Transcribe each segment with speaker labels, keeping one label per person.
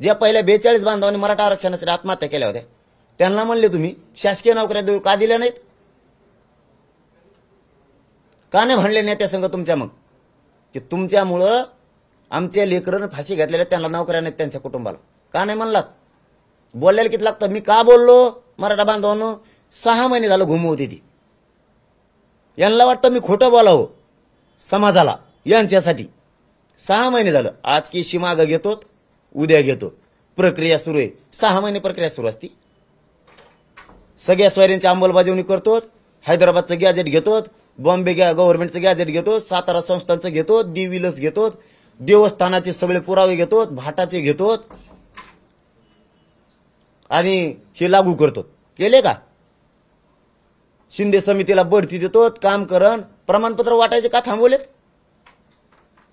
Speaker 1: ज्या पहिल्या बेचाळीस बांधवांनी मराठा आरक्षणासाठी आत्महत्या केल्या होत्या त्यांना म्हणले तुम्ही शासकीय नोकऱ्या देऊ का दिल्या नाहीत? का नाही म्हणले नेत्यासंघ तुमच्या मग? की तुमच्यामुळं आमच्या लेकरनं फाशी घातलेल्या त्यांना नोकऱ्या नाहीत त्यांच्या कुटुंबाला. का नाही म्हणलात? बोलायला किती लागतं? मी का बोललो? मराठा बांधवांनो सहा महिने झालं घुमवते ती. यांना वाटतं मी खोटं बोलावं समाजाला यांच्यासाठी. सहा महिने झालं. आज की शिमाग घेतो उद्या घेतो. प्रक्रिया सुरू आहे. सहा महिने प्रक्रिया सुरू असती. सगळ्या सोयऱ्यांची अंमलबजावणी करतो हैदराबादचं गॅजेट घेतो बॉम्बे गव्हर्नमेंटचं गॅजेट घेतो सातारा संस्थांचं घेतो दिविलस घेतो देवस्थानाचे सगळे पुरावे घेतो भाटाचे घेतो आणि हे लागू करतो केले का? शिंदे समितीला बढती देतो काम करण. प्रमाणपत्र वाटायचे का थांबवलेत?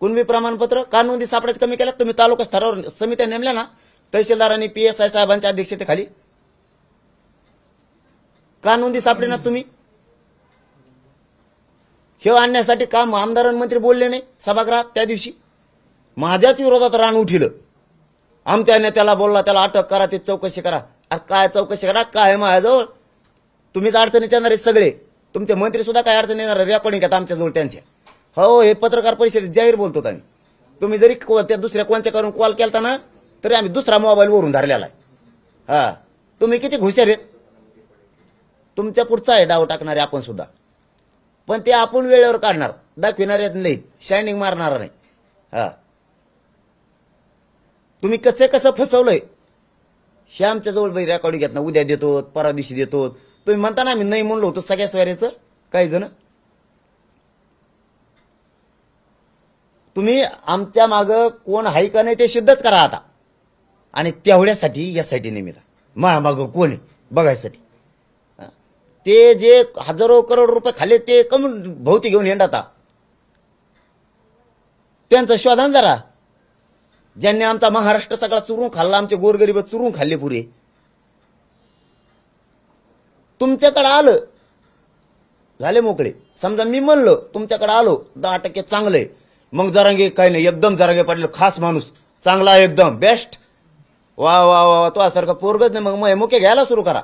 Speaker 1: कुणबी प्रमाणपत्र का नोंदी सापडायचं कमी केल्यात तुम्ही तालुका स्तरावर समित्या नेमल्या ना तहसीलदारांनी पी एस आय साहेबांच्या अध्यक्षतेखाली. का नोंदी सापडे ना तुम्ही? हे आणण्यासाठी काम आमदार मंत्री बोलले नाही सभागृहात त्या दिवशी? माझ्याच विरोधात रान उठिलं. आमच्या नेत्याला बोलला त्याला अटक करा ते चौकशी करा. अरे काय चौकशी करा? काय माझ्याजवळ? तुम्हीच अडचणीत येणारे सगळे. तुमचे मंत्री सुद्धा काय अडचण येणार रेकॉर्डिंग घेता आमच्याजवळ त्यांच्या. हो हे पत्रकार परिषदेत जाहीर बोलतो आम्ही. तुम्ही जरी त्या दुसऱ्या कोणत्या करून कॉल केलता ना तरी आम्ही दुसरा मोबाईल वरून धरलेला आहे. हा. तुम्ही किती हुशार आहेत? तुमच्या पुढचा आहे डाव टाकणारे आपण सुद्धा. पण ते आपण वेळेवर काढणार. दाखविणारे नाही शायनिंग मारणार नाही. हा. तुम्ही कसे कसं फसवलंय? हे आमच्या जवळ बाई रेकॉर्डिंग घेत ना उद्या देतो परा दिवशी देतो तुम्ही म्हणता ना आम्ही नाही म्हणलो होतो सगळ्या स्वाऱ्याचं काही जण. तुम्ही आमच्या माग कोण आहे का नाही ते सिद्धच करा आता. आणि तेवढ्यासाठी यासाठी निमित्त. मा कोण आहे? बघायसाठी. ते जे हजारो करोड रुपये खाल्ले ते कम भोवती घेऊन येणार त्यांचं शोधान जरा. ज्यांनी आमचा महाराष्ट्र सगळा चुरून खाल्ला आमचे गोरगरीब चुरून खाल्ले पुरे. तुमच्याकडे आलं. झाले मोकळे. समजा मी म्हणलो तुमच्याकडे आलो दहा टक्के चांगलंय मग जरांगे काही नाही एकदम जरांगे पाटील खास माणूस. चांगला आहे एकदम बेस्ट वा वा वा तो सारखा पोरगच नाही मग मग मुके घ्यायला सुरू करा.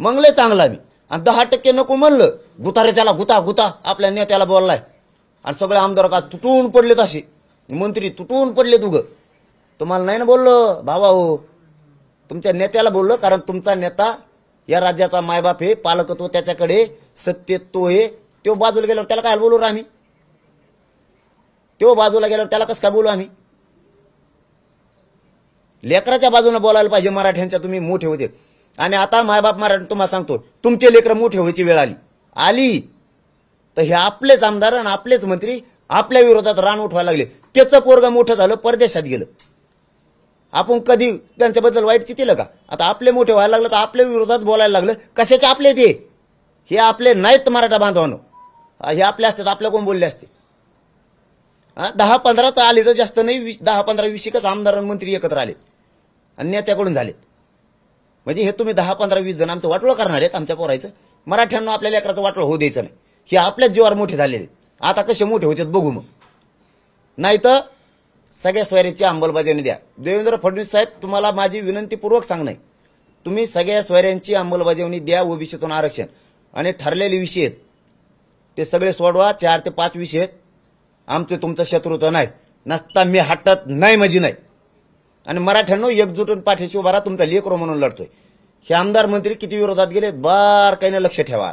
Speaker 1: मग लय चांगला मी. आणि दहा टक्के नको म्हणलं गुतारे त्याला गुता गुता आपल्या नेत्याला बोललाय. आणि सगळे आमदार का तुटून पडलेत तसे मंत्री तुटून पडले तुग तुम्हाला नाही ना बोललो भावा हो. तुमच्या नेत्याला बोललो कारण तुमचा नेता या राज्याचा मायबाप हे पालकत्व त्याच्याकडे सत्य तो हे तो बाजूला गेल्यावर त्याला काय बोलू आम्ही? तो बाजूला गेल्यावर त्याला कसं काय बोलू आम्ही? लेकराच्या बाजूने बोलायला पाहिजे मराठ्यांच्या तुम्ही मोठे होते आणि आता मायबाप मराठी तुम्हाला सांगतो तुमचे लेकरं मोठे व्हायची वेळ आली. आली. तर हे आपलेच आमदार आणि आपलेच मंत्री आपल्या विरोधात रान उठवायला लागले. त्याचं पोरग मोठं झालं परदेशात गेलं. आपण कधी त्यांच्याबद्दल वाईट चितीलं का? आता आपले मोठे व्हायला लागलं तर आपल्या विरोधात बोलायला लागलं. कशाचे आपले ते? हे आपले नाहीत मराठा बांधवानं. हे आपल्या असतात आपल्या कोण बोलले असते? दहा पंधराच आले तर जास्त नाही वीस दहा पंधरा वीस एकच आमदार आणि मंत्री एकत्र आले आणि नेत्याकडून झालेत. म्हणजे हे तुम्ही दहा पंधरा वीस जण आमचं वाटोळं करणार आहेत आमच्या पोरायचं. मराठ्यांना आपल्या लेकराचं वाटोळं होऊ द्यायचं नाही. हे आपल्याच जीवावर मोठे झालेले आता कसे मोठे होतात बघू मग. नाही तर सगळ्या सोयऱ्याची अंमलबजावणी द्या. देवेंद्र फडणवीस साहेब तुम्हाला माझी विनंतीपूर्वक सांगणं तुम्ही सगळ्या सोयऱ्यांची अंमलबजावणी द्या ओबीसीतून आरक्षण. आणि ठरलेले विषय आहेत. ते सगळे सोडवा चार ते पाच विषय आहेत. आमचं तुमचं शत्रुत्व नाही नसता मी हटत नाही माझी नाही. आणि मराठ्यांनो एकजुटून पाठीशी उभा राहा तुमचा लेकरो म्हणून लढतोय. हे आमदार मंत्री किती विरोधात गेले बार काही लक्ष ठेवा.